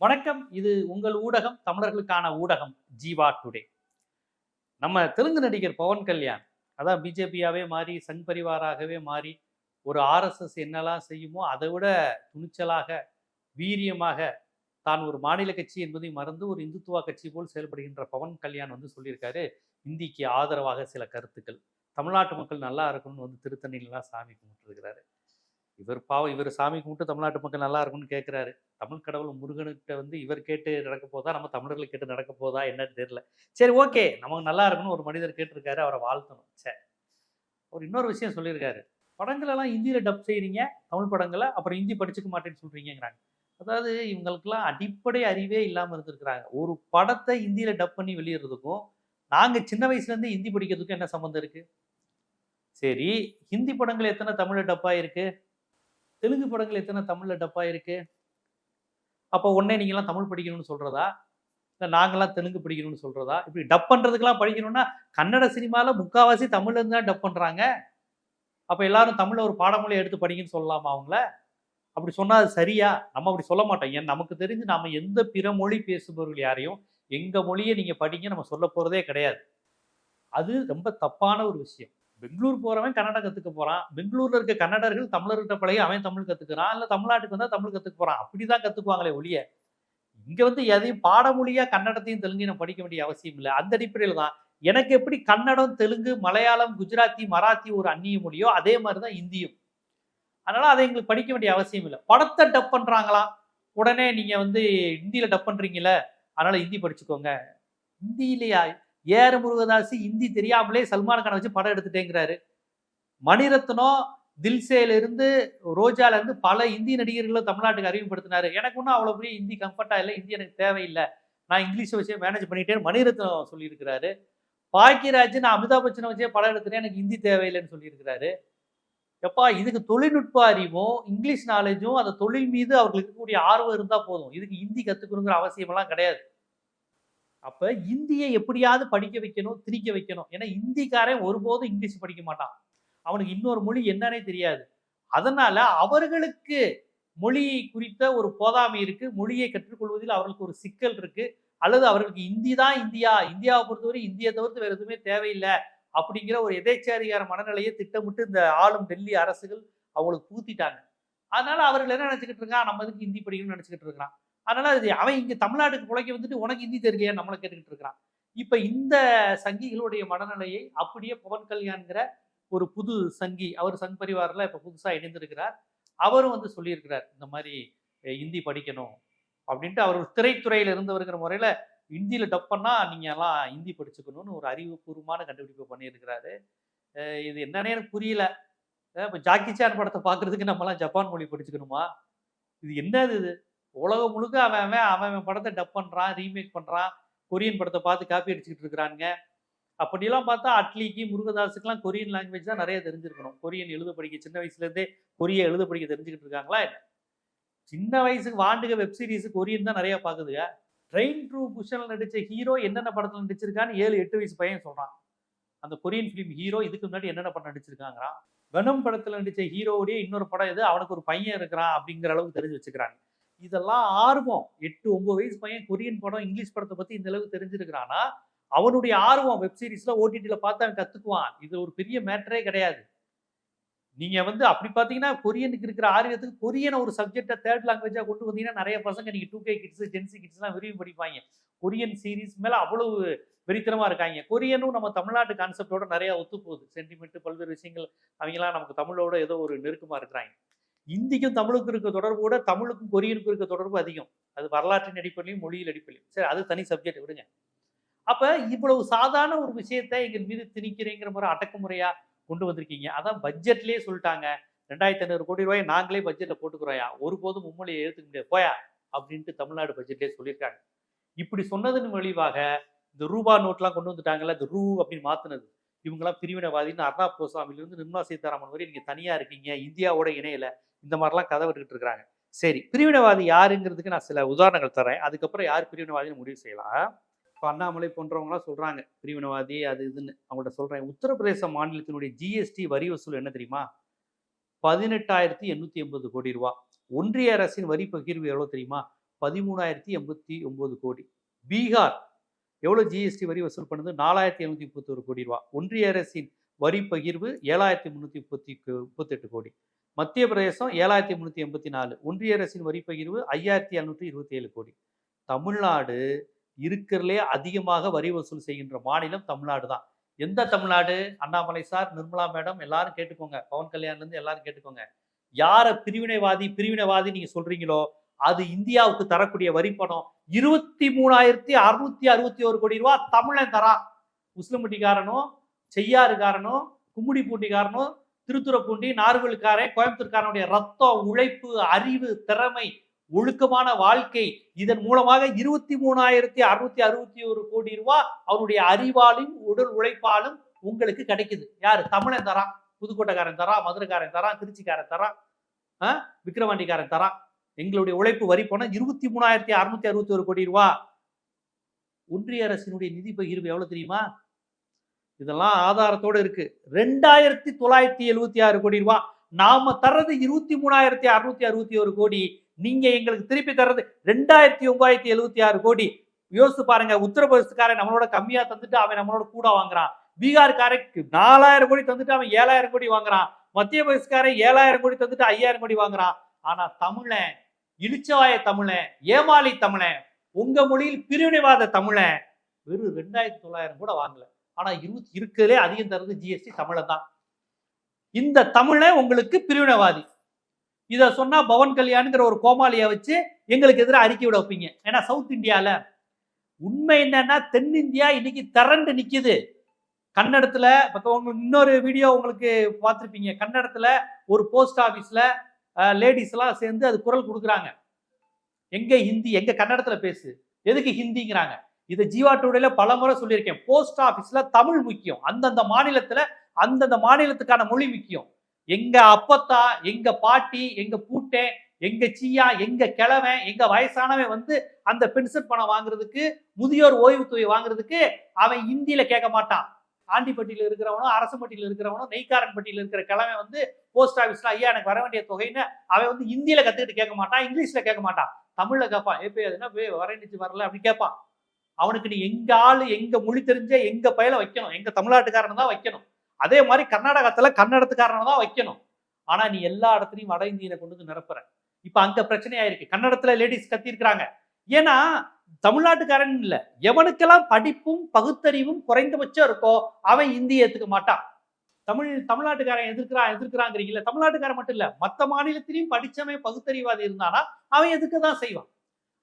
வணக்கம். இது உங்கள் ஊடகம் தமிழர்களுக்கான ஊடகம் ஜீவா டுடே. நம்ம தெலுங்கு நடிகர் பவன் கல்யாண் அதான் பிஜேபியாவே மாறி சங் பரிவாராகவே மாறி ஒரு ஆர்எஸ்எஸ் என்னெல்லாம் செய்யுமோ அதை விட துணிச்சலாக வீரியமாக தான் ஒரு மாநில கட்சி என்பதை மறந்து ஒரு இந்துத்துவா கட்சி போல் செயல்படுகின்ற பவன் கல்யாண் வந்து சொல்லியிருக்காரு. இந்திக்கு ஆதரவாக சில கருத்துக்கள். தமிழ்நாட்டு மக்கள் நல்லா இருக்கணும்னு வந்து திருத்தணிலாம் சாமி கும்பிட்டுருக்கிறாரு. இவர் பாவம் இவர் சாமி கும்பிட்டு தமிழ்நாட்டு மக்கள் நல்லா இருக்கும்னு கேட்குறாரு தமிழ் கடவுள் முருகனுக்கிட்ட வந்து இவர் கேட்டு நடக்க போதா நம்ம தமிழர்கள் கேட்டு நடக்க போதா என்னன்னு தெரியல. சரி ஓகே. நமக்கு நல்லா இருக்குன்னு ஒரு மனிதர் கேட்டிருக்காரு அவரை வாழ்த்தணும். சரி அவர் இன்னொரு விஷயம் சொல்லியிருக்காரு. படங்களெல்லாம் ஹிந்தியில் டப் செய்கிறீங்க தமிழ் படங்களை அப்புறம் ஹிந்தி படிச்சுக்க மாட்டேன்னு சொல்கிறீங்கிறாங்க அதாவது இவங்களுக்கெல்லாம் அடிப்படை அறிவே இல்லாமல் இருந்திருக்கிறாங்க. ஒரு படத்தை ஹிந்தியில் டப் பண்ணி வெளியிடுறதுக்கும் நாங்கள் சின்ன வயசுலேருந்து ஹிந்தி படிக்கிறதுக்கும் என்ன சம்மந்தம் இருக்குது சரி ஹிந்தி படங்கள் எத்தனை தமிழில் டப்பாக இருக்குது தெலுங்கு படங்கள் எத்தனை தமிழில் டப்பாக இருக்கு அப்போ உடனே நீங்களாம் தமிழ் படிக்கணும்னு சொல்கிறதா இல்லை நாங்களாம் தெலுங்கு படிக்கணும்னு சொல்கிறதா இப்படி டப் பண்ணுறதுக்கெல்லாம் படிக்கணும்னா கன்னட சினிமாவில் முக்கால்வாசி தமிழ்லேருந்து தான் டப் பண்ணுறாங்க அப்போ எல்லாரும் தமிழில் ஒரு பாடமொழியை எடுத்து படிங்கன்னு சொல்லலாமா அவங்கள? அப்படி சொன்னால் அது சரியா? நம்ம அப்படி சொல்ல மாட்டோம். ஏன்? நமக்கு தெரிஞ்சு நாம் எந்த பிற மொழி பேசுபவர்கள் யாரையும் எங்கள் மொழியை நீங்கள் படிங்க நம்ம சொல்ல போகிறதே கிடையாது. அது ரொம்ப தப்பான ஒரு விஷயம். பெங்களூர் போகிறவன் கன்னடம் கற்றுக்க போகிறான் பெங்களூரில் இருக்க கன்னடர்கள் தமிழர்கிட்ட பழகி அவன் தமிழ் கற்றுக்கிறான் இல்லை தமிழ்நாட்டுக்கு வந்தால் தமிழ் கற்றுக்க போகிறான் அப்படி தான் கற்றுக்குவாங்களே ஒழிய இங்கே வந்து எதையும் பாடமொழியாக கன்னடத்தையும் தெலுங்கையும் படிக்க வேண்டிய அவசியம் இல்லை. அந்த அடிப்படையில் தான் எனக்கு எப்படி கன்னடம் தெலுங்கு மலையாளம் குஜராத்தி மராத்தி ஒரு அந்நிய மொழியோ அதே மாதிரி தான் இந்தியும். அதனால் அதை எங்களுக்கு படிக்க வேண்டிய அவசியம் இல்லை. படத்தை டப் பண்ணுறாங்களா உடனே நீங்கள் வந்து ஹிந்தியில் டப் பண்ணுறீங்களே அதனால் ஹிந்தி படிச்சுக்கோங்க. ஹிந்தியிலையா? ஏற முருகதாஸ் ஹிந்தி தெரியாமலே சல்மான் கானை வச்சு படம் எடுத்துட்டேங்கிறாரு. மணிரத்னம் தில்சேலேருந்து ரோஜாலேருந்து பல இந்தி நடிகர்களை தமிழ்நாட்டுக்கு அறிமுகப்படுத்தினாரு. எனக்கு ஒன்றும் அவ்வளோ பெரிய ஹிந்தி கம்ஃபர்ட்டாக இல்லை. ஹிந்தி எனக்கு தேவையில்லை. நான் இங்கிலீஷை வச்சே மேனேஜ் பண்ணிட்டேன்னு மணிரத்னம் சொல்லியிருக்கிறாரு. பாக்கியராஜ் நான் அமிதாப் பச்சனை வச்சே படம் எடுத்துட்டேன் எனக்கு ஹிந்தி தேவையில்லைன்னு சொல்லியிருக்கிறாரு. எப்பா இதுக்கு தொழில்நுட்ப அறிவும் இங்கிலீஷ் நாலேஜும் அந்த தொழில் மீது அவர்களுக்கு இருக்கக்கூடிய ஆர்வம் இருந்தால் போதும். இதுக்கு ஹிந்தி கற்றுக்கணுங்கிற அவசியமெல்லாம் கிடையாது. அப்போ இந்தியை எப்படியாவது படிக்க வைக்கணும் திணிக்க வைக்கணும். ஏன்னா இந்திக்காரன் ஒருபோதும் இங்கிலீஷ் படிக்க மாட்டான். அவனுக்கு இன்னொரு மொழி என்னன்னே தெரியாது. அதனால அவர்களுக்கு மொழி குறித்த ஒரு போதாமை இருக்கு. மொழியை கற்றுக்கொள்வதில் அவர்களுக்கு ஒரு சிக்கல் இருக்கு. அல்லது அவர்களுக்கு இந்தி தான் இந்தியா. இந்தியாவை பொறுத்தவரை இந்தியை தவிர்த்து வேறு எதுவுமே தேவையில்லை அப்படிங்கிற ஒரு எதேச்சாரிகார மனநிலையை திட்டமிட்டு இந்த ஆளும் டெல்லி அரசுகள் அவங்களுக்கு பூத்திட்டாங்க அதனால அவர்கள் என்ன நினச்சிக்கிட்டு இருக்கான் நம்ம இதுக்கு ஹிந்தி படிக்கணும்னு நினச்சிக்கிட்டு இருக்கிறான். அதனால இது அவன் இங்கே தமிழ்நாட்டுக்கு புழைக்க வந்துட்டு உனக்கு ஹிந்தி தெரியலையா நம்மளை கேட்டுக்கிட்டு இருக்கிறான். இப்போ இந்த சங்கிகளுடைய மனநிலையை அப்படியே பவன் கல்யாண்கிற ஒரு புது சங்கி அவர் சங் பரிவாரில் இப்போ புதுசாக இணைந்திருக்கிறார். அவரும் வந்து சொல்லியிருக்கிறார் இந்த மாதிரி ஹிந்தி படிக்கணும். அப்படின்ட்டு அவர் ஒரு இருந்து வருகிற முறையில் ஹிந்தியில டப் பண்ணால் நீங்கள் எல்லாம் ஹிந்தி படிச்சுக்கணும்னு ஒரு அறிவுபூர்வமான கண்டுபிடிப்பு பண்ணியிருக்கிறாரு. இது என்னன்னே எனக்கு புரியல. இப்போ ஜாக்கி சான் படத்தை பார்க்குறதுக்கு நம்மலாம் ஜப்பான் மொழி படிச்சுக்கணுமா? இது என்னது இது? உலகம் முழுக்க அவன் அவன் அவன் படத்தை டப் பண்ணுறான் ரீமேக் பண்ணுறான் கொரியன் படத்தை பார்த்து காப்பி அடிச்சுக்கிட்டு இருக்கிறானுங்க. அப்படிலாம் பார்த்தா அட்லிக்கு முருகதாஸுக்கெல்லாம் கொரியன் லாங்குவேஜ் தான் நிறைய தெரிஞ்சிருக்கணும். கொரியன் எழுத படிக்க சின்ன வயசுலேருந்தே கொரிய எழுத படிக்க தெரிஞ்சுக்கிட்டு இருக்காங்களா என்ன? சின்ன வயசுக்கு வாண்டுக வெப்சீரிஸ் கொரியன் தான் நிறைய பார்க்குதுங்க. ட்ரெயின் ட்ரூ புஷனில் நடித்த ஹீரோ என்னென்ன படத்தில் நடிச்சிருக்கான்னு ஏழு எட்டு வயசு பையன் சொல்கிறான் அந்த கொரியன் ஃபிலிம் ஹீரோ இதுக்கு முன்னாடி என்னென்ன படம் நடிச்சிருக்காங்கிறான்? வெனம் படத்தில் நடித்த ஹீரோவுடைய இன்னொரு படம் எது? அவனுக்கு ஒரு பையன் இருக்கிறான் அப்படிங்கிற அளவுக்கு தெரிஞ்சு வச்சுக்கிறாங்க. இதெல்லாம் ஆர்வம். எட்டு ஒன்பது வயசு பையன் கொரியன் படம் இங்கிலீஷ் படத்தை பத்தி இந்த அளவுக்கு தெரிஞ்சிருக்கிறானா அவனுடைய ஆர்வம் வெப் சீரிஸ்ல ஓடிடியில பார்த்து அவன் கத்துக்குவான். இது ஒரு பெரிய மேட்டரே கிடையாது. நீங்க வந்து அப்படி பாத்தீங்கன்னா கொரியனுக்கு இருக்கிற ஆர்வத்துக்கு கொரியனை ஒரு சப்ஜெக்டை தேர்ட் லாங்குவேஜா கொண்டு வந்தீங்கன்னா நிறைய பசங்க நீங்க two K kids gen Z kids எல்லாம் விரும்பி படிப்பாங்க. கொரியன் சீரிஸ் மேல அவ்வளவு வெறித்தனமா இருக்காங்க. கொரியனும் நம்ம தமிழ்நாட்டு கான்செப்டோட நிறைய ஒத்து போகுது சென்டிமெண்ட் பல்வேறு விஷயங்கள் அவங்கெல்லாம் நமக்கு தமிழோட ஏதோ ஒரு நெருக்கமா இருக்கிறாங்க. இந்திக்கும் தமிழுக்கும் இருக்க தொடர்பு கூட தமிழுக்கும் கொரியனுக்கும் இருக்க தொடர்பு அதிகம். அது வரலாற்றின் அடிப்படையிலும் மொழியில் அடிப்படையிலும். சரி அது தனி சப்ஜெக்ட் விடுங்க. அப்போ இவ்வளவு சாதாரண ஒரு விஷயத்தை எங்கள் மீது திணிக்கிறேங்கிற முறை அடக்குமுறையாக கொண்டு வந்திருக்கீங்க. அதான் பட்ஜெட்லேயே சொல்லிட்டாங்க. ரெண்டாயிரத்தி ஐநூறு கோடி ரூபாய் நாங்களே பட்ஜெட்டில் போட்டுக்கிறோயா? ஒருபோதும் மும்மொழியை ஏற்றுக்க முடியாது. போயா? அப்படின்ட்டு தமிழ்நாடு பட்ஜெட்லேயே சொல்லியிருக்காங்க. இப்படி சொன்னதன் விளைவாக இந்த ரூபா நோட்லாம் கொண்டு வந்துட்டாங்கல்ல இந்த ரூ அப்படின்னு மாற்றினது இவங்கெல்லாம் பிரிவினைவாதின்னு அர்ணாப் கோசாமிலிருந்து நிர்மலா சீதாராமன் வரை நீங்கள் தனியாக இருக்கீங்க. இந்தியாவோட இணையில. இந்த மாதிரிலாம் கதை விட்டுக்கிட்டு இருக்கிறாங்க. சரி பிரிவினவாதி யாருங்கிறதுக்கு நான் சில உதாரணங்கள் தரேன் அதுக்கப்புறம் யார் பிரிவினவாதின்னு முடிவு செய்யலாம். இப்போ அண்ணாமலை போன்றவங்களாம் சொல்கிறாங்க பிரிவினவாதி அது இதுன்னு. அவங்கள்ட்ட சொல்கிறேன் உத்தரப்பிரதேச மாநிலத்தினுடைய ஜிஎஸ்டி வரி வசூல் என்ன தெரியுமா? பதினெட்டாயிரத்தி எண்ணூற்றி எண்பது கோடி ரூபா. ஒன்றிய அரசின் வரி பகிர்வு எவ்வளோ தெரியுமா? பதிமூணாயிரத்தி எண்பத்தி ஒம்பது கோடி. பீகார் எவ்வளோ ஜிஎஸ்டி வரி வசூல் பண்ணுது? நாலாயிரத்தி எழுநூத்தி முப்பத்தொரு கோடி ரூபா. ஒன்றிய அரசின் வரி பகிர்வு ஏழாயிரத்தி முந்நூற்றி முப்பத்தி முப்பத்தெட்டு கோடி. மத்திய பிரதேசம் ஏழாயிரத்தி முந்நூற்றி எண்பத்தி நாலு ஒன்றிய அரசின் வரி பகிர்வு ஐயாயிரத்தி எழுநூற்றி இருபத்தி ஏழு கோடி. தமிழ்நாடு இருக்கிறதுலே அதிகமாக வரி வசூல் செய்கின்ற மாநிலம் தமிழ்நாடு தான். எந்த தமிழ்நாடு? அண்ணாமலை சார் நிர்மலா மேடம் எல்லாரும் கேட்டுக்கோங்க. பவன் கல்யாண்லேருந்து எல்லாரும் கேட்டுக்கோங்க. யாரை பிரிவினைவாதி பிரிவினைவாதி நீங்கள் சொல்கிறீங்களோ அது இந்தியாவுக்கு தரக்கூடிய வரி பணம் இருபத்தி மூணாயிரத்தி அறுநூத்தி அறுபத்தி ஒரு கோடி ரூபா தமிழன் தரான். உஸ்லம்பட்டிக்காரனும் செய்யாறுக்காரனும் கும்முடிப்பூண்டிக்காரனும் திருத்துறைப்பூண்டி நார்வலுக்காரன் கோயம்புத்தூர்காரனுடைய ரத்தம் உழைப்பு அறிவு திறமை ஒழுக்கமான வாழ்க்கை இதன் மூலமாக இருபத்தி மூணாயிரத்தி அறுநூத்தி அறுபத்தி ஒரு கோடி ரூபாய் அவருடைய அறிவாலும் உடல் உழைப்பாலும் உங்களுக்கு கிடைக்குது. யாரு? தமிழன் தரான் புதுக்கோட்டைக்காரன் தரான் மதுரைக்காரன் தரான் திருச்சிக்காரன் தரான் ஆஹ் விக்கிரவாண்டிக்காரன் தரான் எங்களுடைய உழைப்பு வரி போனா இருபத்தி மூணாயிரத்தி அறுநூத்தி அறுபத்தி ஒரு கோடி ரூபா ஒன்றிய அரசினுடைய நிதி பகிர்வு எவ்வளவு தெரியுமா? இதெல்லாம் ஆதாரத்தோட இருக்கு. ரெண்டாயிரத்தி தொள்ளாயிரத்தி எழுபத்தி ஆறு கோடி ரூபா. நாம தர்றது இருபத்தி மூணாயிரத்தி அறுநூத்தி அறுபத்தி ஒரு கோடி. நீங்க எங்களுக்கு திருப்பி தர்றது ரெண்டாயிரத்தி ஒன்பதாயிரத்தி எழுபத்தி ஆறு கோடி. யோசிச்சு பாருங்க உத்தரப்பிரதேசக்காரன் நம்மளோட கம்மியா தந்துட்டு அவன் நம்மளோட கூட வாங்குறான். பீகார்காரன் நாலாயிரம் கோடி தந்துட்டு அவன் ஏழாயிரம் கோடி வாங்குறான். மத்திய பிரதேசக்காரன் ஏழாயிரம் கோடி தந்துட்டு ஐயாயிரம் கோடி வாங்குறான். ஆனா தமிழன் இழிச்சவாய தமிழன் ஏமாளி தமிழன் உங்க மொழியில் பிரிவினைவாத தமிழன் வெறும் ரெண்டாயிரத்தி தொள்ளாயிரம் கூட வாங்கல. ஆனா இருபத்தி இருக்கிறதுலே அதிகம் தருது ஜிஎஸ்டி தமிழன் தான். இந்த தமிழே உங்களுக்கு பிரிவினைவாதி. இதை சொன்னா பவன் கல்யாணுங்கிற ஒரு கோமாளியை வச்சு எங்களுக்கு எதிராக அறிக்கை விட வைப்பீங்க. ஏன்னா சவுத் இந்தியால உண்மை என்னன்னா தென்னிந்தியா இன்னைக்கு திரண்டு நிக்குது. கன்னடத்துல இப்ப உங்களுக்கு இன்னொரு வீடியோ உங்களுக்கு பார்த்துருப்பீங்க. கன்னடத்துல ஒரு போஸ்ட் ஆபீஸ்ல லேடிஸ் எல்லாம் சேர்ந்து அது குரல் கொடுக்குறாங்க. எங்க ஹிந்தி எங்க கன்னடத்துல பேசு. எதுக்கு ஹிந்திங்கிறாங்க? இதை ஜீவா டுடேல பல முறை சொல்லியிருக்கேன். போஸ்ட் ஆஃபீஸ்ல தமிழ் முக்கியம். அந்தந்த மாநிலத்துல அந்தந்த மாநிலத்துக்கான மொழி முக்கியம். எங்க அப்பத்தா எங்க பாட்டி எங்க பூட்டே எங்க சீயா எங்க கிழவன் எங்க வயசானவன் வந்து அந்த பென்ஷன் பணம் வாங்குறதுக்கு முதியோர் ஓய்வு தொகை வாங்குறதுக்கு அவன் இந்தியில கேட்க மாட்டான். ஆண்டிப்பட்டியில இருக்கிறவனோ இருக்கிறவனும் நெய்காரன் நெய்க்காரன்பட்டியில இருக்கிற கிழவன் வந்து போஸ்ட் ஆஃபீஸ்ல ஐயா எனக்கு வர வேண்டிய தொகைன்னு அவன் வந்து இந்தியில கத்துக்கிட்டு கேட்க மாட்டான் இங்கிலீஷ்ல கேட்க மாட்டான். தமிழ்ல கேட்பான். எப்படி போய் அதுனா போய்? வரணிச்சு வரல அப்படின்னு கேட்பான். அவனுக்கு நீ எங்க ஆளு எங்க மொழி தெரிஞ்ச எங்க பயில வைக்கணும். எங்க தமிழ்நாட்டுக்காரன் தான் வைக்கணும். அதே மாதிரி கர்நாடகத்துல கன்னடத்துக்காரனை தான் வைக்கணும். ஆனா நீ எல்லா இடத்துலையும் வட இந்தியனை கொண்டு வந்து நிரப்புற. இப்ப அங்க பிரச்சனை ஆயிருக்கு கன்னடத்துல லேடிஸ் கத்திருக்கிறாங்க ஏன்னா தமிழ்நாட்டுக்காரன் இல்ல. எவனுக்கெல்லாம் படிப்பும் பகுத்தறிவும் குறைந்தபட்சம் இருக்கோ அவன் இந்திய ஏத்துக்க மாட்டான். தமிழ் தமிழ்நாட்டுக்காரன் எதிர்க்கிறான் எதிர்க்கிறாங்கிறீங்களா தமிழ்நாட்டுக்காரன் மட்டும் இல்ல. மத்த மாநிலத்திலையும் படிச்சவன் பகுத்தறிவாதி இருந்தானா அவன் எதுக்கு தான் செய்வான்?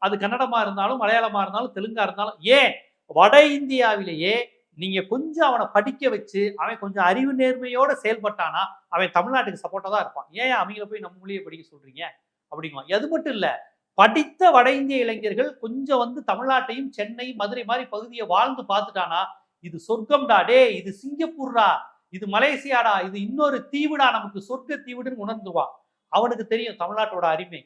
அது கன்னடமா இருந்தாலும் மலையாளமா இருந்தாலும் தெலுங்கா இருந்தாலும் ஏன்? வட இந்தியாவிலேயே நீங்க கொஞ்சம் அவனை படிக்க வச்சு அவன் கொஞ்சம் அறிவு நேர்மையோட செயல்பட்டானா அவன் தமிழ்நாட்டுக்கு சப்போர்ட்டா தான் இருப்பான். ஏன் அவங்கள போய் நம்ம மொழியை படிக்க சொல்றீங்க? அப்படிங்குவான். அது மட்டும் இல்ல படித்த வட இந்திய இளைஞர்கள் கொஞ்சம் வந்து தமிழ்நாட்டையும் சென்னை மதுரை மாதிரி பகுதியை வாழ்ந்து பார்த்துட்டானா இது சொர்க்கம்டா டே இது சிங்கப்பூர்டா இது மலேசியாடா இது இன்னொரு தீவுடா நமக்கு சொர்க்க தீவுடுன்னு உணர்ந்துவான் அவனுக்கு தெரியும் தமிழ்நாட்டோட அருமை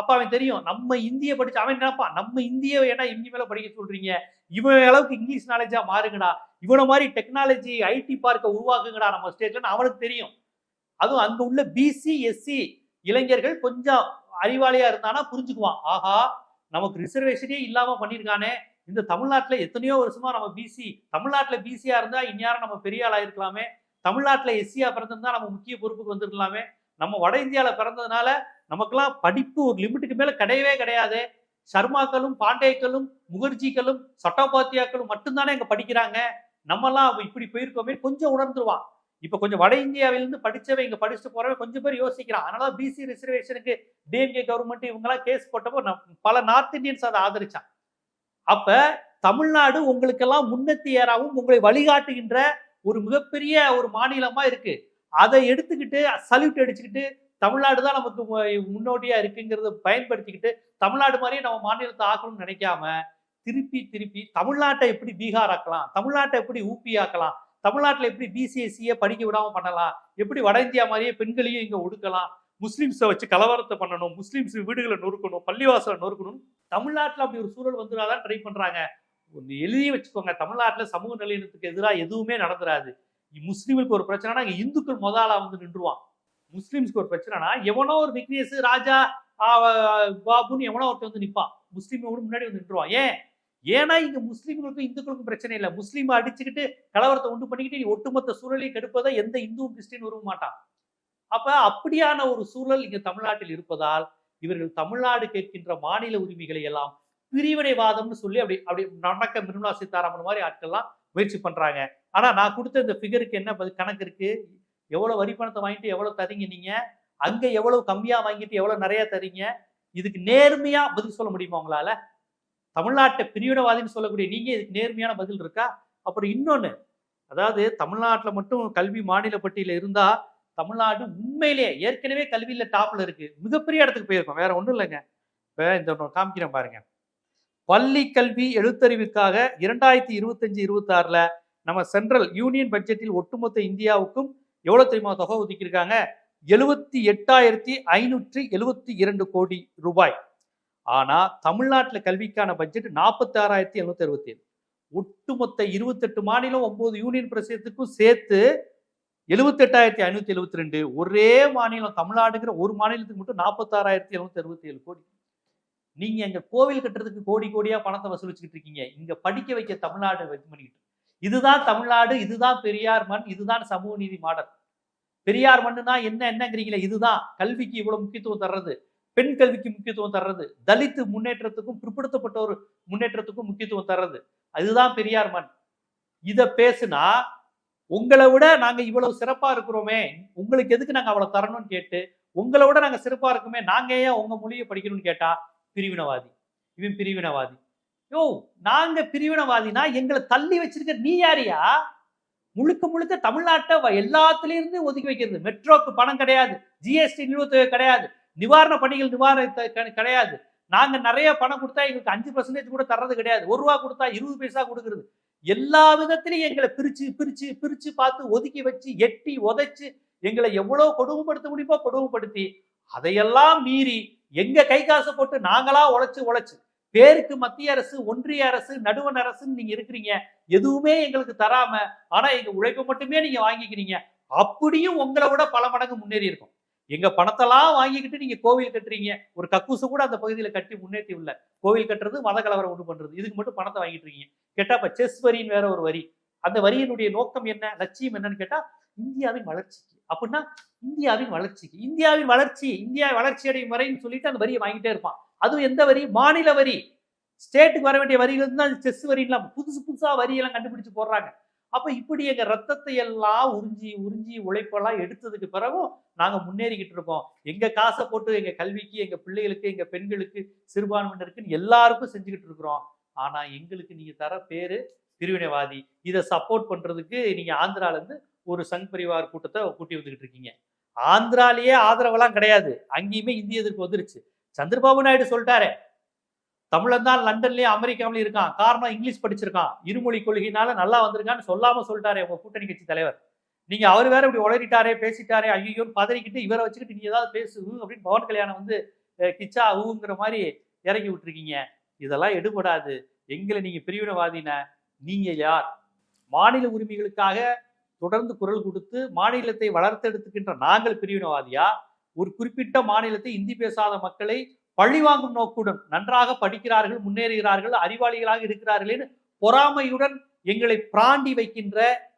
அப்ப அவன் தெரியும் நம்ம இந்திய படிச்சு அவன் நினைப்பான் நம்ம இந்திய ஏன்னா இந்தி மேல படிக்க சொல்றீங்க? இவன் அளவுக்கு இங்கிலீஷ் நாலேஜா மாறுங்கடா. இவனை மாதிரி டெக்னாலஜி ஐடி பார்க்க உருவாக்குங்கடா நம்ம ஸ்டேட்ல அவனுக்கு தெரியும். அதுவும் அங்க உள்ள பிசி எஸ்சி இளைஞர்கள் கொஞ்சம் அறிவாளியா இருந்தானா புரிஞ்சுக்குவான். ஆஹா நமக்கு ரிசர்வேஷனே இல்லாம பண்ணியிருக்கானே இந்த தமிழ்நாட்டுல எத்தனையோ வருஷமா நம்ம பிசி தமிழ்நாட்டுல பிசியா இருந்தா இந்நேரம் நம்ம பெரிய ஆளா இருக்கலாமே. தமிழ்நாட்டுல எஸ்சியா பிறந்திருந்தா நம்ம முக்கிய பொறுப்புக்கு வந்திருக்கலாமே. நம்ம வட இந்தியாவில் பிறந்ததுனால நமக்கெல்லாம் படிப்பு ஒரு லிமிட்டுக்கு மேல கிடையவே கிடையாது. சர்மாக்களும் பாண்டேக்களும் முகர்ஜிக்களும் சட்டோபாத்தியாக்களும் மட்டும்தானே இங்க படிக்கிறாங்க. நம்மலாம் இப்படி போயிருக்கோமே கொஞ்சம் உணர்ந்துருவான். இப்ப கொஞ்சம் வட இந்தியாவிலிருந்து படிச்சவன் இங்க படிச்சுட்டு போறவன் கொஞ்சம் பேர் யோசிக்கிறான். அதனால பிசி ரிசர்வேஷனுக்கு டிஎம்கே கவர்மெண்ட் இவங்கெல்லாம் கேஸ் போட்டப்போ பல நார்த் இந்தியன்ஸ் அதை ஆதரிச்சான். அப்ப தமிழ்நாடு உங்களுக்கெல்லாம் முன்னத்தியராகவும் உங்களை வழிகாட்டுகின்ற ஒரு மிகப்பெரிய ஒரு மாநிலமா இருக்கு. அதை எடுத்துக்கிட்டு சல்யூட் அடிச்சுக்கிட்டு தமிழ்நாடு தான் நமக்கு மு- முன்னோடியா இருக்குங்கிறத பயன்படுத்திக்கிட்டு தமிழ்நாடு மாதிரியே நம்ம மாநிலத்தை ஆக்கணும்னு நினைக்காம திருப்பி திருப்பி தமிழ்நாட்டை எப்படி பீகார் ஆக்கலாம் தமிழ்நாட்டை எப்படி ஊபி ஆக்கலாம் தமிழ்நாட்டில் எப்படி பிசிஎஸ்சியை படிக்க விடாம பண்ணலாம் எப்படி வட இந்தியா மாதிரியே பெண்களையும் இங்க ஒடுக்கலாம் முஸ்லீம்ஸை வச்சு கலவரத்தை பண்ணணும் முஸ்லீம்ஸ் வீடுகளை நொறுக்கணும் பள்ளிவாசலை நொறுக்கணும். தமிழ்நாட்டில் அப்படி ஒரு சூழல் வந்துடாதான் ட்ரை பண்ணுறாங்க ஒன்று எழுதி வச்சுக்கோங்க தமிழ்நாட்டில் சமூக நிலையினத்துக்கு எதிராக எதுவுமே நடந்துராது. முஸ்லீமுக்கு ஒரு பிரச்சனைனா இங்கே இந்துக்கள் முதலா வந்து நின்றுவான் முஸ்லிம்ஸ்க்கு ஒரு பிரச்சனைனா எவனோ ஒரு விக்னேஷ் ராஜா பாபுன்னு எவனோ ஒருத்தர் வந்து நிப்பான். முஸ்லீமோடு முன்னாடி வந்து நின்றுவான். ஏன்? ஏன்னா இங்க முஸ்லீம்களுக்கும் இந்துக்களுக்கும் பிரச்சனை இல்லை. முஸ்லீமை அடிச்சுக்கிட்டு கலவரத்தை உண்டு பண்ணிக்கிட்டு நீ ஒட்டுமொத்த சூழலையும் கெடுப்பதை எந்த இந்துவும் கிறிஸ்டின் உருவ மாட்டான் அப்ப அப்படியான ஒரு சூழல் இங்க தமிழ்நாட்டில் இருப்பதால் இவர்கள் தமிழ்நாடு கேட்கின்ற மாநில உரிமைகளை எல்லாம் பிரிவினைவாதம்னு சொல்லி அப்படி அப்படி நடக்க நிர்மலா சீதாராமன் மாதிரி ஆட்கள்லாம் முயற்சி பண்றாங்க. ஆனா நான் கொடுத்த இந்த ஃபிகருக்கு என்ன கணக்கு இருக்கு? எவ்வளவு வரி பணத்தை வாங்கிட்டு எவ்வளவு தரீங்க நீங்க? அங்க எவ்வளவு கம்மியா வாங்கிட்டு எவ்வளவு நிறைய தரீங்க? இதுக்கு நேர்மையா பதில் சொல்ல முடியுமா உங்களால? தமிழ்நாட்டை பிரிவினவாதின்னு சொல்லக்கூடிய நீங்க இதுக்கு நேர்மையான பதில் இருக்கா? அப்புறம் இன்னொன்னு அதாவது தமிழ்நாட்டில் மட்டும் கல்வி மாநில பட்டியல இருந்தா தமிழ்நாடு உண்மையிலேயே ஏற்கனவே கல்வியில டாப்ல இருக்கு. மிகப்பெரிய இடத்துக்கு போயிருக்கோம். வேற ஒண்ணும் இல்லைங்க. இப்ப இந்த காமிக்கிறேன் பாருங்க. பள்ளி கல்வி எழுத்தறிவுக்காக இரண்டாயிரத்தி இருபத்தஞ்சு இருபத்தாறுல நம்ம சென்ட்ரல் யூனியன் பட்ஜெட்டில் ஒட்டுமொத்த இந்தியாவுக்கும் எவ்வளவு தெரியுமா தொகை ஒதுக்கியிருக்காங்க? எழுபத்தி எட்டாயிரத்தி ஐநூற்றி எழுபத்தி இரண்டு கோடி ரூபாய். ஆனா தமிழ்நாட்டில் கல்விக்கான பட்ஜெட் நாற்பத்தி ஆறாயிரத்தி எழுநூத்தி அறுபத்தி ஏழு ஒட்டுமொத்த இருபத்தெட்டு மாநிலம் ஒன்பது யூனியன் பிரதேசத்துக்கும் சேர்த்து எழுபத்தெட்டாயிரத்தி ஐநூத்தி எழுபத்தி ரெண்டு. ஒரே மாநிலம் தமிழ்நாடுங்கிற ஒரு மாநிலத்துக்கு மட்டும் நாற்பத்தாறாயிரத்தி எழுநூத்தி அறுபத்தி ஏழு கோடி. நீங்க எங்க கோவில் கட்டுறதுக்கு கோடி கோடியா பணத்தை வசூலிச்சுக்கிட்டு இருக்கீங்க. இங்க படிக்க வைக்க தமிழ்நாடு இது பண்ணிக்கிட்டு இதுதான் தமிழ்நாடு இதுதான் பெரியார் மண் இதுதான் சமூக நீதி மாடல். பெரியார் மண்ணுனா என்ன என்னங்கிறீங்களே இதுதான். கல்விக்கு இவ்வளவு முக்கியத்துவம் தர்றது. பெண் கல்விக்கு முக்கியத்துவம் தர்றது. தலித்து முன்னேற்றத்துக்கும் பிற்படுத்தப்பட்ட ஒரு முன்னேற்றத்துக்கும் முக்கியத்துவம் தர்றது. அதுதான் பெரியார் மண். இத பேசுனா உங்களை விட நாங்க இவ்வளவு சிறப்பா இருக்கிறோமே உங்களுக்கு எதுக்கு நாங்க அவ்வளவு தரணும்னு கேட்டு உங்களை விட நாங்க சிறப்பா இருக்குமே நாங்க ஏன் உங்க மொழியை படிக்கணும்னு கேட்டா பிரிவினவாதி. இவன் பிரிவினவாதி. யோ நாங்க பிரிவினவாதினா எங்களை தள்ளி வச்சிருக்க நீ யாரியா? முழுக்க முழுக்க தமிழ்நாட்டை வ- ஒதுக்கி வைக்கிறது. மெட்ரோக்கு பணம் கிடையாது. ஜிஎஸ்டி நிறுவத்தொகை கிடையாது. நிவாரண பணிகள் நிவாரண கிடையாது. நாங்க நிறைய பணம் கொடுத்தா எங்களுக்கு அஞ்சு பர்சன்டேஜ் கூட தர்றது கிடையாது. ஒரு ரூபா கொடுத்தா இருபது பைசா கொடுக்கறது. எல்லா விதத்திலையும் எங்களை பிரிச்சு பிரிச்சு பிரிச்சு பார்த்து ஒதுக்கி வச்சு எட்டி உதைச்சு எங்களை எவ்வளவு கொடுமைப்படுத்த முடியுமோ கொடுமைப்படுத்தி அதையெல்லாம் மீறி எங்க கை காசை போட்டு நாங்களா உழைச்சு உழைச்சு பேருக்கு மத்திய அரசு ஒன்றிய அரசு நடுவண் அரசுன்னு நீங்க இருக்கிறீங்க. எதுவுமே எங்களுக்கு தராம ஆனா எங்க உழைப்பை மட்டுமே நீங்க வாங்கிக்கிறீங்க. அப்படியும் உங்களை விட பல மடங்கு முன்னேறி இருக்கும். எங்க பணத்தெல்லாம் வாங்கிக்கிட்டு நீங்க கோவில் கட்டுறீங்க. ஒரு கக்கூசு கூட அந்த பகுதியில கட்டி முன்னேற்றி உள்ள. கோவில் கட்டுறது மத கலவரம் ஒன்று பண்றது. இதுக்கு மட்டும் பணத்தை வாங்கிட்டு இருக்கீங்க. கேட்டா இப்ப செஸ் வரின்னு வேற ஒரு வரி. அந்த வரியினுடைய நோக்கம் என்ன? லட்சியம் என்னன்னு கேட்டா இந்தியாவின் வளர்ச்சிக்கு. அப்படின்னா இந்தியாவின் வளர்ச்சிக்கு. இந்தியாவின் வளர்ச்சி இந்தியா வளர்ச்சி அடையும் வரைன்னு சொல்லிட்டு அந்த வரியை வாங்கிட்டே இருப்பான். அதுவும் எந்த வரி? மாநில வரி. ஸ்டேட்டுக்கு வர வேண்டிய வரிகள் இருந்தால் தான் செஸ் வரிலாம் புதுசு புதுசாக வரியெல்லாம் கண்டுபிடிச்சு போடுறாங்க. அப்போ இப்படி எங்கள் ரத்தத்தை எல்லாம் உறிஞ்சி உறிஞ்சி உழைப்பெல்லாம் எடுத்ததுக்கு பிறகும் நாங்கள் முன்னேறிக்கிட்டு இருக்கோம். எங்கள் காசை போட்டு எங்கள் கல்விக்கு எங்கள் பிள்ளைகளுக்கு எங்கள் பெண்களுக்கு சிறுபான்மையினருக்குன்னு எல்லாருக்கும் செஞ்சுக்கிட்டு இருக்கிறோம். ஆனால் எங்களுக்கு நீங்கள் தர பேர் பிரிவினைவாதி. இதை சப்போர்ட் பண்ணுறதுக்கு நீங்கள் ஆந்திராலேருந்து ஒரு சங் பரிவார் கூட்டத்தை கூட்டி வந்துக்கிட்டு இருக்கீங்க. ஆந்திராலேயே ஆதரவெல்லாம் கிடையாது. அங்கேயுமே இந்திய எதிர்ப்பு வந்துருச்சு. சந்திரபாபு நாயுடு சொல்லிட்டாரே. தமிழன் தான் லண்டன்லயும் அமெரிக்காவிலயும் இருக்கான். காரணம் இங்கிலீஷ் படிச்சிருக்கான். இருமொழி கொள்கையினால நல்லா வந்திருக்கான்னு சொல்லாம சொல்லிட்டாரு உங்க கூட்டணி கட்சி தலைவர். நீங்க அவர் வேற இப்படி உளறிட்டாரே பேசிட்டாரே ஐயோன்னு பதறிக்கிட்டு இவரை வச்சுக்கிட்டு நீங்க ஏதாவது பேசு அப்படின்னு பவன் கல்யாணம் வந்து கிச்சா ஊங்கிற மாதிரி இறக்கி விட்டுருக்கீங்க. இதெல்லாம் எடுபடாது. எங்களை நீங்க பிரிவினவாதின நீங்க யார்? மாநில உரிமைகளுக்காக தொடர்ந்து குரல் கொடுத்து மாநிலத்தை வளர்த்தெடுத்துக்கின்ற நாங்கள் பிரிவினவாதியா? ஒரு குறிப்பிட்ட மாநிலத்தை இந்தி பேசாத மக்களை பழிவாங்கும் நோக்குடன் நன்றாக படிக்கிறார்கள் முன்னேறுகிறார்கள் அறிவாளிகளாக இருக்கிறார்களேன்னு பொறாமையுடன் எங்களை பிராண்டி வைக்கின்ற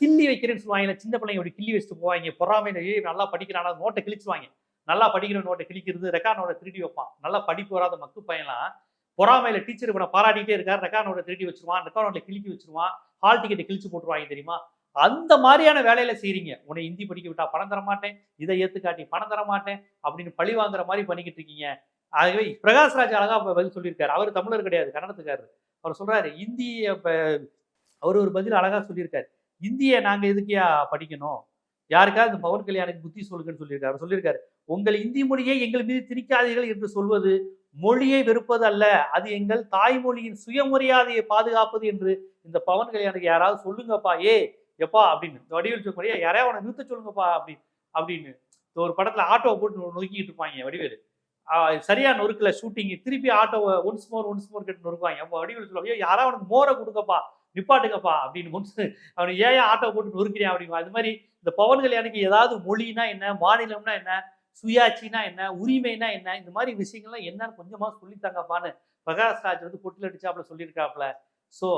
கிள்ளி வைக்கிறேன்னு சொல்லுவாங்க சின்ன பிள்ளைங்க ஒரு கிள்ளி வச்சுட்டு போவாங்க. பொறாமையில நல்லா படிக்கிறானா. நோட்டை கிழிச்சுவாங்க. நல்லா படிக்கிற நோட்டை கிழிக்கிறது. ரெக்கார்ட் நோட்டை திருடி வைப்பான். நல்லா படிப்பு வராத மக்கு பையன்லாம் பொறாமையில டீச்சர் இவனை பாராட்டிகிட்டே இருக்கார். ரெக்கார்ட் நோட்டை திருடி வச்சிருவான். ரெக்கார்ட் நோட்டை கிழிக்கி வச்சிருவான். ஹால் டிக்கெட்டை கிழிச்சு போட்டுருவாங்க தெரியுமா? அந்த மாதிரியான வேலையில செய்றீங்க. உன்னை இந்தி படிக்க விட்டா பணம் தர மாட்டேன் இதை ஏத்துக்காட்டி பணம் தர மாட்டேன் அப்படின்னு பழி வாங்குற மாதிரி பண்ணிக்கிட்டு இருக்கீங்க. ஆகவே பிரகாஷ்ராஜ் அழகா பதில் சொல்லியிருக்காரு. அவர் தமிழர் கிடையாது கன்னடத்துக்காரர் அவர் சொல்றாரு இந்திய அவர் ஒரு பதில் அழகா சொல்லியிருக்காரு. இந்திய நாங்க எதுக்கியா படிக்கணும்? யாருக்காவது இந்த பவன் கல்யாணுக்கு புத்தி சொல்லுங்கன்னு சொல்லியிருக்காரு. சொல்லியிருக்காரு உங்கள் இந்தி மொழியை எங்கள் மீது திணிக்காதீர்கள் என்று சொல்வது மொழியை வெறுப்பது அல்ல. அது எங்கள் தாய்மொழியின் சுயமரியாதையை பாதுகாப்பது என்று இந்த பவன் கல்யாணுக்கு யாராவது சொல்லுங்கப்பா. ஏ எப்பா அப்படின்னு. இந்த சொல்ல சொல்லுங்க யாரையா அவனை நிறுத்த சொல்லுங்கப்பா அப்படி அப்படின்னு. ஒரு படத்துல ஆட்டோவை போட்டு நொறுக்கிட்டு இருப்பாங்க வடிவேல். சரியா நொறுக்கல ஷூட்டிங் திருப்பி ஆட்டோவை ஒன்ஸ் மோர் ஒன்ஸ் மோர் கேட்டு நொறுக்குவாங்க. அப்போ வடிவேல் சொல்லுவாங்க ஐயோ யாராவது அவனுக்கு மோரை கொடுக்கப்பா நிப்பாட்டுங்கப்பா அப்படின்னு ஒன்ஸ் அவனுக்கு ஏன் ஆட்டோ போட்டு நொறுக்கிறேன் அப்படிங்க அது மாதிரி இந்த பவன் கல்யாணுக்கு ஏதாவது மொழினா என்ன மாநிலம்னா என்ன சுயாட்சினா என்ன உரிமைனா என்ன இந்த மாதிரி விஷயங்கள்லாம் என்னன்னு கொஞ்சமா சொல்லித்தாங்கப்பான்னு பிரகாஷ் ராஜ் வந்து பொட்டில் அடிச்சாப்புல சொல்லியிருக்காப்புல. ஸோ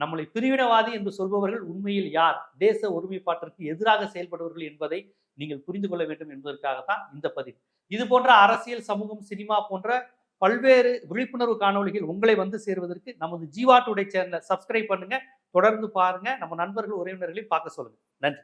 நம்மளை பிரிவினவாதி என்று சொல்பவர்கள் உண்மையில் யார்? தேச ஒருமைப்பாட்டிற்கு எதிராக செயல்படுவர்கள் என்பதை நீங்கள் புரிந்து கொள்ள வேண்டும் என்பதற்காகத்தான் இந்த பதிவு. இது போன்ற அரசியல் சமூகம் சினிமா போன்ற பல்வேறு விழிப்புணர்வு காணொளிகள் உங்களை வந்து சேருவதற்கு நமது ஜீவா டுடே சேனலை சப்ஸ்கிரைப் பண்ணுங்க. தொடர்ந்து பாருங்க. நம்ம நண்பர்கள் உறவினர்களையும் பார்க்க சொல்லுங்க. நன்றி.